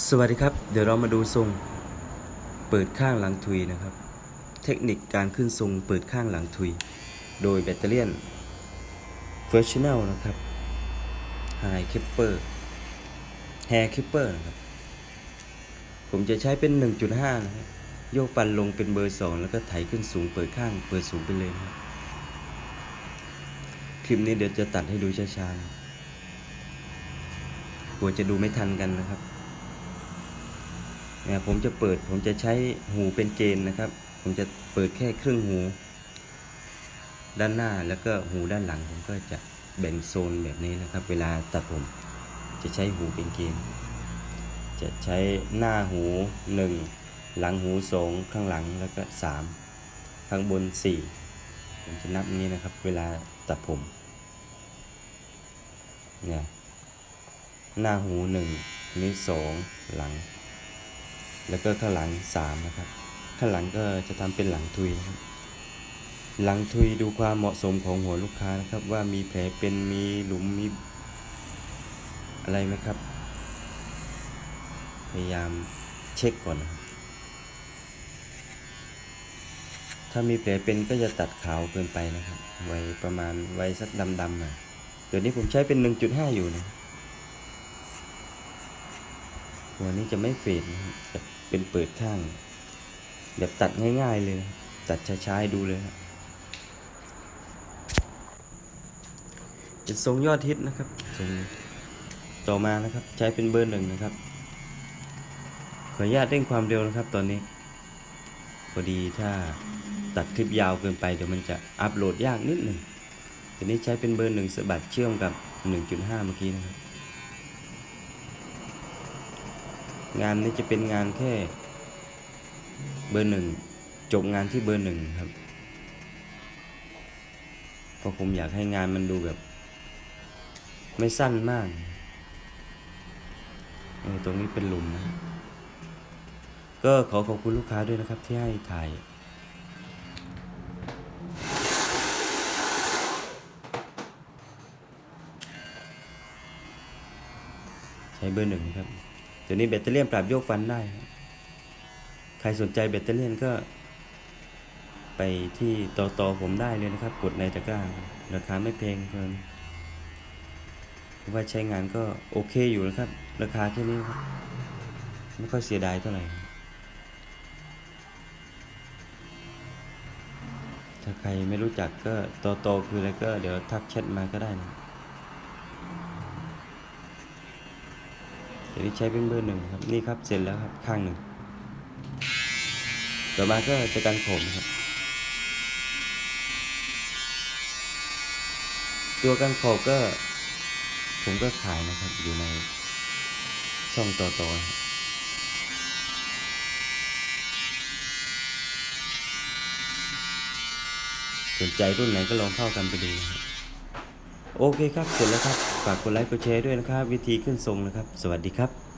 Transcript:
สวัสดีครับ เดี๋ยวเรามาดูทรงเปิดข้างหลังทุยนะครับ เทคนิคการขึ้นทรงเปิดข้างหลังทุย โดยแบตเตอรี่น f i r s t i o n a l นะครับ High Clipper Hair Clipper นะครับ ผมจะใช้เป็น 1.5 นะครับ โยกฟันลงเป็นเบอร์ 2 แล้วก็ไถขึ้นสูงเปิดข้างเปิดสูงไปเลยนะครับคลิปนี้เดี๋ยวจะตัดให้ดูช้าๆกลัวจะดูไม่ทันกันนะครับ ผมจะเปิดผมจะใช้หูเป็นเกณฑ์นะครับ ผมจะเปิดแค่ครึ่งหู ด้านหน้าแล้วก็หูด้านหลัง ผมก็จะแบ่งโซนแบบนี้นะครับ เวลาตัดผมจะใช้หูเป็นเกณฑ์จะใช้หน้าหูหนึ่งหลังหูสองข้างหลังแล้วก็สามข้างบนสี่ผมจะนับนี้นะครับ เวลาตัดผมเนี่ยหน้าหูหนึ่งนี้สองหลัง แล้วก็ข้างหลังสามนะครับ ข้างหลังก็จะทำเป็นหลังทุยนะครับ หลังทุยดูความเหมาะสมของหัวลูกค้านะครับ ว่ามีแผลเป็นมีหลุมมีอะไรไหมครับ พยายามเช็คก่อนนะครับถ้ามีแผลเป็นก็จะตัดขาวเกินไปนะครับ ไว้ประมาณไว้สักดำๆหน่อยเดี๋ยวนี้ผมใช้เป็น 1.5 อยู่นะ หัวนี้จะไม่เฟดจะเป็นเปิดข้าง แบบตัดง่าย ๆ เลย ตัดช้าๆดูเลยครับเป็นทรงยอดฮิตนะครับทรงต่อมานะครับ ใช้เป็นเบอร์หนึ่งนะครับ ขออนุญาตเร่งความเร็วนะครับ ตอนนี้พอดีถ้าตัดคลิปยาวเกินไปเดี๋ยวมันจะอัปโหลดยากนิดหนึ่งทีนี้ใช้เป็นเบอร์หนึ่งสะบัดเชื่อมกับ 1.5 เมื่อกี้นะครับ งานนี้จะเป็นงานแค่เบอร์หนึ่งจบงานที่เบอร์หนึ่งครับเพราะผมอยากให้งานมันดูแบบ ไม่สั้นมากเออตรงนี้เป็นหลุมนะ ก็ขอขอบคุณลูกค้าด้วยนะครับที่ให้ถ่ายใช้เบอร์หนึ่งครับ เดี๋ยวนี้แบตเตอรี่ปรับโยกฟันได้ครับใครสนใจแบตเตอรี่ก็ ไปที่ต่อต่อผมได้เลยนะครับ กดในตะกร้า ราคาไม่แพงเกินว่าใช้งานก็โอเคอยู่นะครับ ราคาแค่นี้ครับ ไม่ค่อยเสียดายเท่าไหร่ ถ้าใครไม่รู้จักก็ต่อต่อคืออะไรก็เดี๋ยวทักแชทมาก็ได้นะ เดี๋ยวนี้ใช้เป็นเบอร์หนึ่งครับนี่ครับเสร็จแล้วครับข้างหนึ่งต่อมาก็จะกันผมครับ ตัวกันขอบก็ ผมก็ขายนะครับ อยู่ในช่องต่อต่อสนใจรุ่นไหนก็ลองเข้ากันไปดูนะครับ โอเคครับเสร็จแล้วครับ ฝากกดไลค์กดแชร์ด้วยนะครับ วิธีขึ้นทรงนะครับ สวัสดีครับ